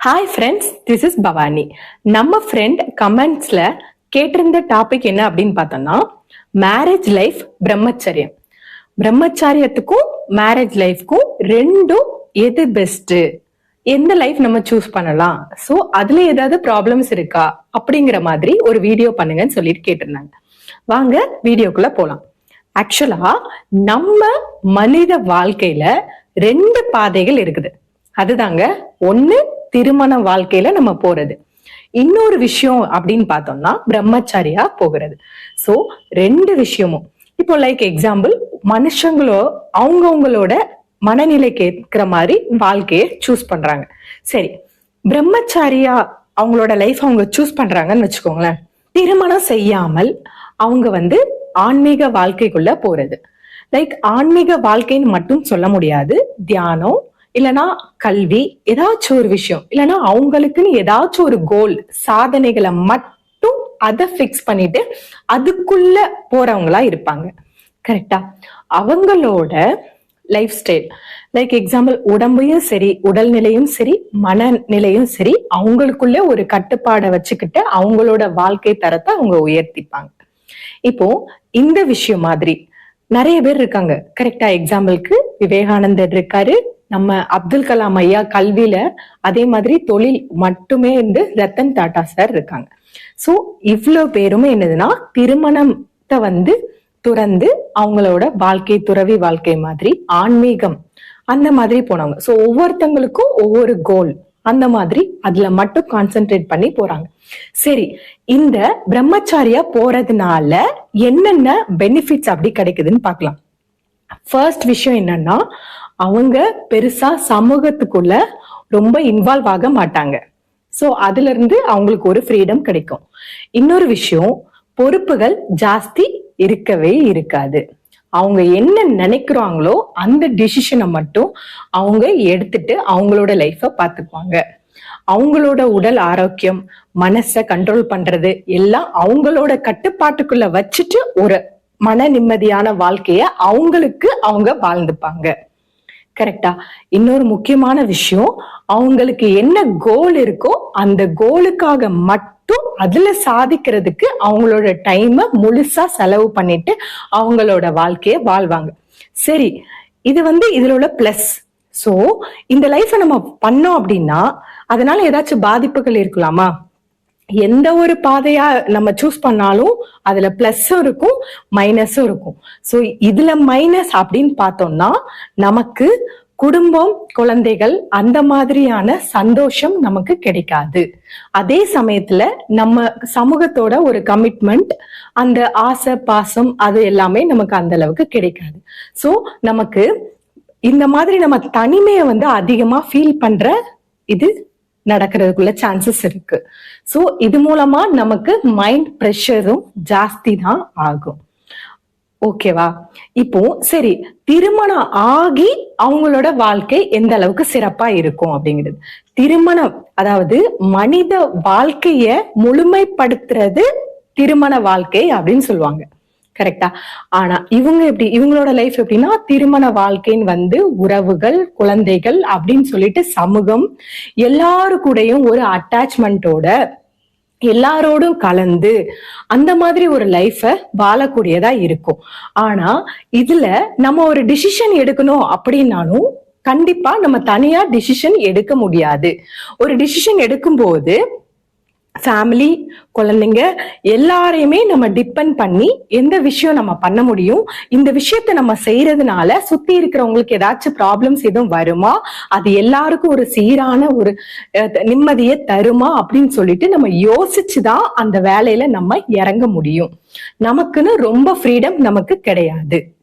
Hi friends this is Bhavani நம்ம friend கமெண்ட்ஸ்ல கேட்டிருந்த டாபிக் என்ன அப்படின்னு பார்த்தோம்னா மேரேஜ் லைஃப் பிரம்மச்சரியம். பிரம்மச்சாரியத்துக்கும் மேரேஜ் லைஃப்க்கும் ரெண்டும் எது பெஸ்ட்டு எந்த லைஃப் நம்ம சூஸ் பண்ணலாம்? சோ அதுல ஏதாவது ப்ராப்ளம்ஸ் இருக்கா? அப்படிங்கிற மாதிரி ஒரு வீடியோ பண்ணுங்கன்னு சொல்லிட்டு கேட்டிருந்தாங்க. வாங்க வீடியோக்குள்ள போலாம். ஆக்சுவலா நம்ம மனித வாழ்க்கையில ரெண்டு பாதைகள் இருக்குது. அதுதாங்க ஒன்னு திருமண வாழ்க்கையில நம்ம போறது. இன்னொரு விஷயம் அப்படின்னு பார்த்தோம்னா பிரம்மச்சாரியா போகிறது. சோ ரெண்டு விஷயமும். இப்போ லைக் எக்ஸாம்பிள் மனுஷங்களோ அவங்கவுங்களோட மனநிலைக்கு ஏற்கிற மாதிரி வாழ்க்கையை சூஸ் பண்றாங்க. சரி பிரம்மச்சாரியா அவங்களோட லைஃப் அவங்க சூஸ் பண்றாங்கன்னு வச்சுக்கோங்களேன். திருமணம் செய்யாமல் அவங்க வந்து ஆன்மீக வாழ்க்கைக்குள்ள போறது. லைக் ஆன்மீக வாழ்க்கைன்னு மட்டும் சொல்ல முடியாது. தியானம் இல்லனா கல்வி ஏதாச்சும் ஒரு விஷயம். இல்லனா அவங்களுக்குன்னு ஏதாச்சும் ஒரு கோல் சாதனைகளை மட்டும் அதை ஃபிக்ஸ் பண்ணிட்டு அதுக்குள்ள போறவங்களா இருப்பாங்க. கரெக்டா அவங்களோட லைஃப் ஸ்டைல் லைக் எக்ஸாம்பிள் உடம்பையும் சரி உடல்நிலையும் சரி மனநிலையும் சரி அவங்களுக்குள்ள ஒரு கட்டுப்பாடை வச்சுக்கிட்டு அவங்களோட வாழ்க்கை தரத்தை அவங்க உயர்த்திப்பாங்க. இப்போ இந்த விஷயம் மாதிரி நிறைய பேர் இருக்காங்க. கரெக்டா எக்ஸாம்பிளுக்கு விவேகானந்தர் இருக்காரு நம்ம அப்துல் கலாம் ஐயா கல்வியில அதே மாதிரி தொழில் மட்டுமே இருந்து ரத்தன் டாடா சார் இருக்காங்க. சோ இவ்வளவு பேருமே என்னதுன்னா திருமணத்தை வந்து துறந்து அவங்களோட வாழ்க்கை துறவி வாழ்க்கை மாதிரி ஆன்மீகம் அந்த மாதிரி போனவங்க. சோ ஒவ்வொருத்தங்களுக்கும் ஒவ்வொரு கோல் அந்த மாதிரி அதுல மட்டும் கான்சென்ட்ரேட் பண்ணி போறாங்க. சரி இந்த பிரம்மச்சாரியா போறதுனால என்னென்ன பெனிஃபிட்ஸ் அப்படி கிடைக்குதுன்னு பார்க்கலாம். ஃபர்ஸ்ட் விஷயம் என்னன்னா அவங்க பெருசா சமூகத்துக்குள்ள ரொம்ப இன்வால்வ் ஆக மாட்டாங்க. சோ அதுல இருந்து அவங்களுக்கு ஒரு ஃப்ரீடம் கிடைக்கும். இன்னொரு விஷயம் பொறுப்புகள் ஜாஸ்தி இருக்கவே இருக்காது. அவங்க என்ன நினைக்கிறாங்களோ அந்த டிசிஷனை மட்டும் அவங்க எடுத்துட்டு அவங்களோட லைஃப பாத்துக்குவாங்க அவங்களோட உடல் ஆரோக்கியம் மனசை கண்ட்ரோல் பண்றது எல்லாம் அவங்களோட கட்டுப்பாட்டுக்குள்ள வச்சுட்டு ஒரு மன நிம்மதியான வாழ்க்கைய அவங்களுக்கு அவங்க வாழ்ந்துப்பாங்க. கரெக்டா இன்னொரு முக்கியமான விஷயம் அவங்களுக்கு என்ன கோல் இருக்கோ அந்த கோலுக்காக மட்டும் அதுல சாதிக்கிறதுக்கு அவங்களோட டைமை முழுசா செலவு பண்ணிட்டு அவங்களோட வாழ்க்கைய வாழ்வாங்க. சரி இது வந்து இதுல உள்ள பிளஸ் சோ இந்த லைஃப நம்ம பண்ணோம் அப்படின்னா அதனால ஏதாச்சும் பாதிப்புகள் இருக்கலாமா? எந்த ஒரு பாதையா நம்ம சூஸ் பண்ணாலும் அதுல பிளஸ்ஸும் இருக்கும் மைனஸும் இருக்கும். ஸோ இதுல மைனஸ் அப்படின்னு பார்த்தோம்னா நமக்கு குடும்பம் குழந்தைகள் அந்த மாதிரியான சந்தோஷம் நமக்கு கிடைக்காது. அதே சமயத்துல நம்ம சமூகத்தோட ஒரு கமிட்மெண்ட் அந்த ஆசை பாசம் அது எல்லாமே நமக்கு அந்த அளவுக்கு கிடைக்காது. ஸோ நமக்கு இந்த மாதிரி நம்ம தனிமையை வந்து அதிகமா ஃபீல் பண்ற இது நடக்கிறதுக்குள்ள சான்சஸ் இருக்கு. சோ இது மூலமா நமக்கு மைண்ட் ப்ரெஷரும் ஜாஸ்தி தான் ஆகும். ஓகேவா இப்போ சரி திருமணம் ஆகி அவங்களோட வாழ்க்கை எந்த அளவுக்கு சிறப்பா இருக்கும் அப்படிங்கிறது. திருமணம் அதாவது மனித வாழ்க்கைய முழுமைப்படுத்துறது திருமண வாழ்க்கை அப்படின்னு சொல்லுவாங்க. கரெக்டா ஆனா இவங்க எப்படி இவங்களோட லைஃப் எப்படின்னா திருமண வாழ்க்கைன்னு வந்து உறவுகள் குழந்தைகள் அப்படின்னு சொல்லிட்டு சமூகம் எல்லாரு கூடயும் ஒரு அட்டாச்மெண்ட்டோட எல்லாரோடும் கலந்து அந்த மாதிரி ஒரு லைஃப வாழக்கூடியதா இருக்கும். ஆனா இதுல நம்ம ஒரு டிசிஷன் எடுக்கணும் அப்படின்னாலும் கண்டிப்பா நம்ம தனியா டிசிஷன் எடுக்க முடியாது. ஒரு டிசிஷன் எடுக்கும்போது ஃபேமிலி குழந்தைங்க எல்லாரையுமே நம்ம டிபெண்ட் பண்ணி எந்த விஷயம் நம்ம பண்ண முடியும் இந்த விஷயத்த நம்ம செய்யறதுனால சுத்தி இருக்கிறவங்களுக்கு ஏதாச்சும் ப்ராப்ளம்ஸ் எதுவும் வருமா? அது எல்லாருக்கும் ஒரு சீரான ஒரு நிம்மதியை தருமா? அப்படின்னு சொல்லிட்டு நம்ம யோசிச்சுதான் அந்த வேலையில நம்ம இறங்க முடியும். நமக்குன்னு ரொம்ப ஃப்ரீடம் நமக்கு கிடையாது.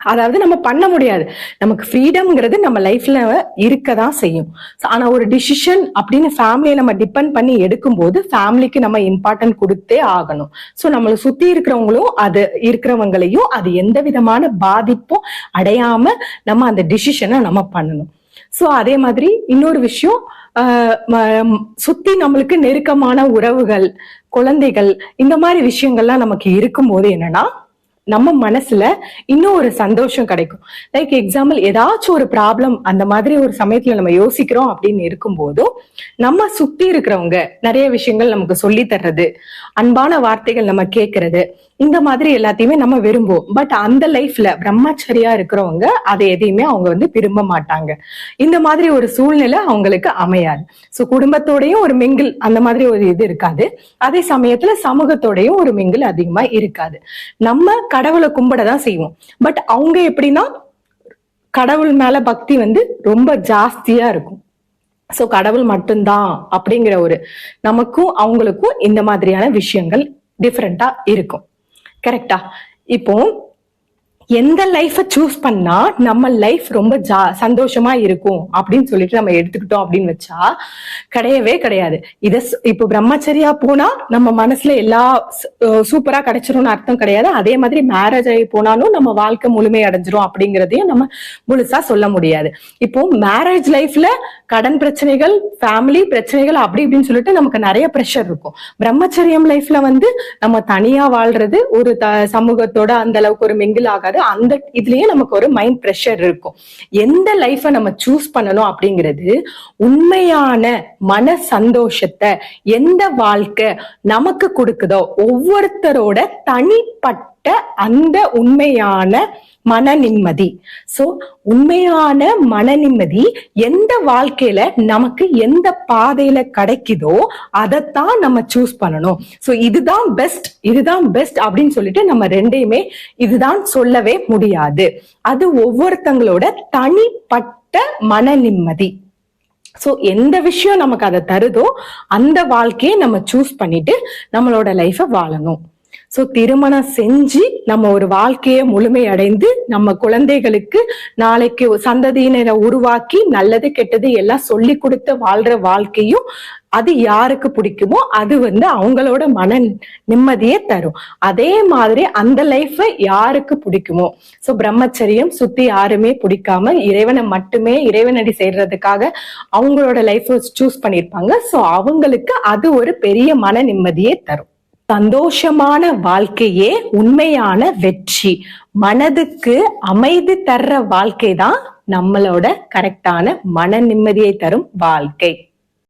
அதாவது நம்ம பண்ண முடியாது. நமக்கு ஃப்ரீடம்ங்கிறது நம்ம லைஃப்ல இருக்க தான் செய்யும் ஆனா ஒரு டிசிஷன் அப்படின்னு ஃபேமிலியை நம்ம டிபெண்ட் பண்ணி எடுக்கும்போது ஃபேமிலிக்கு நம்ம இம்பார்ட்டன்ட் கொடுத்தே ஆகணும். ஸோ நம்மளை சுத்தி இருக்கிறவங்களும் அது இருக்கிறவங்களையும் அது எந்த விதமான பாதிப்பும் அடையாம நம்ம அந்த டிசிஷனை நம்ம பண்ணணும். ஸோ அதே மாதிரி இன்னொரு விஷயம் ஆஹ் சுத்தி நம்மளுக்கு நெருக்கமான உறவுகள் குழந்தைகள் இந்த மாதிரி விஷயங்கள்லாம் நமக்கு இருக்கும்போது என்னன்னா நம்ம மனசுல இன்னும் ஒரு சந்தோஷம் கிடைக்கும். லைக் எக்ஸாம்பிள் ஏதாச்சும் ஒரு ப்ராப்ளம் அந்த மாதிரி ஒரு சமயத்துல நம்ம யோசிக்கிறோம் அப்படின்னு இருக்கும்போதும் நம்ம சுத்தி இருக்கிறவங்க நிறைய விஷயங்கள் நமக்கு சொல்லி தர்றது அன்பான வார்த்தைகள் நம்ம கேட்கறது இந்த மாதிரி எல்லாத்தையுமே நம்ம விரும்புவோம். பட் அந்த லைஃப்ல பிரம்மச்சரியா இருக்கிறவங்க அதை எதையுமே அவங்க வந்து விரும்ப மாட்டாங்க. இந்த மாதிரி ஒரு சூழ்நிலை அவங்களுக்கு அமையாது. சோ குடும்பத்தோடயும் ஒரு மிங்கிள் அந்த மாதிரி ஒரு இது இருக்காது. அதே சமயத்துல சமூகத்தோடயும் ஒரு மிங்கிள் அதிகமா இருக்காது. நம்ம கடவுளை கும்பிட தான் செய்வோம். பட் அவங்க எப்படின்னா கடவுள் மேல பக்தி வந்து ரொம்ப ஜாஸ்தியா இருக்கும். சோ கடவுள் மட்டும்தான் அப்படிங்கிற ஒரு நமக்கும் அவங்களுக்கும் இந்த மாதிரியான விஷயங்கள் டிஃப்ரெண்டா இருக்கும். கரெக்டா இப்போ எந்த லைஃபை சூஸ் பண்ணா நம்ம லைஃப் ரொம்ப ஜா சந்தோஷமா இருக்கும் அப்படின்னு சொல்லிட்டு நம்ம எடுத்துக்கிட்டோம் அப்படின்னு வச்சா கிடையவே கிடையாது. இத இப்போ பிரம்மச்சரியா போனா நம்ம மனசுல எல்லா சூப்பரா கிடைச்சிரும்னு அர்த்தம் கிடையாது. அதே மாதிரி மேரேஜ் ஆகி போனாலும் நம்ம வாழ்க்கை முழுமை அடைஞ்சிரும் அப்படிங்கறதையும் நம்ம முழுசா சொல்ல முடியாது. இப்போ மேரேஜ் லைஃப்ல கடன் பிரச்சனைகள் ஃபேமிலி பிரச்சனைகள் அப்படி இப்படின்னு சொல்லிட்டு நமக்கு நிறைய ப்ரெஷர் இருக்கும். பிரம்மச்சரியம் லைஃப்ல வந்து நம்ம தனியா வாழ்றது ஒரு த சமூகத்தோட அந்த அளவுக்கு ஒரு மிங்கிள் ஆகாது. அந்த இதுலயே நமக்கு ஒரு மைண்ட் ப்ரெஷர் இருக்கும். எந்த லைஃபை நம்ம சூஸ் பண்ணணும் அப்படிங்கிறது உண்மையான மன சந்தோஷத்தை எந்த வாழ்க்கை நமக்கு கொடுக்குதோ ஒவ்வொருத்தரோட தனிப்பட்ட அந்த உண்மையான மன நிம்மதி சோ உண்மையான மன நிம்மதி எந்த வாழ்க்கையில நமக்கு எந்த பாதையில கிடைக்குதோ அதைத்தான் நம்ம சூஸ் பண்ணணும். சோ இதுதான் பெஸ்ட் இதுதான் பெஸ்ட் அப்படின்னு சொல்லிட்டு நம்ம ரெண்டையுமே இதுதான் சொல்லவே முடியாது. அது ஒவ்வொருத்தங்களோட தனிப்பட்ட மன நிம்மதி சோ எந்த விஷயம் நமக்கு அதை தருதோ அந்த வாழ்க்கையை நம்ம சூஸ் பண்ணிட்டு நம்மளோட லைஃப வாழணும். சோ திருமணம் செஞ்சு நம்ம ஒரு வாழ்க்கையை முழுமையடைந்து நம்ம குழந்தைகளுக்கு நாளைக்கு சந்ததியினரை உருவாக்கி நல்லது கெட்டது எல்லாம் சொல்லி கொடுத்து வாழ்ற வாழ்க்கையும் அது யாருக்கு பிடிக்குமோ அது வந்து அவங்களோட மன நிம்மதியை தரும். அதே மாதிரி அந்த லைஃப் யாருக்கு பிடிக்குமோ? சோ பிரம்மச்சரியம் சுத்தி யாருமே பிடிக்காம இறைவனை மட்டுமே இறைவனடி செய்யறதுக்காக அவங்களோட லைஃப் சூஸ் பண்ணிருப்பாங்க. சோ அவங்களுக்கு அது ஒரு பெரிய மன நிம்மதியை தரும். சந்தோஷமான வாழ்க்கையே உண்மையான வெற்றி. மனதுக்கு அமைதி தர்ற வாழ்க்கை தான் நம்மளோட கரெக்டான மன நிம்மதியை தரும் வாழ்க்கை.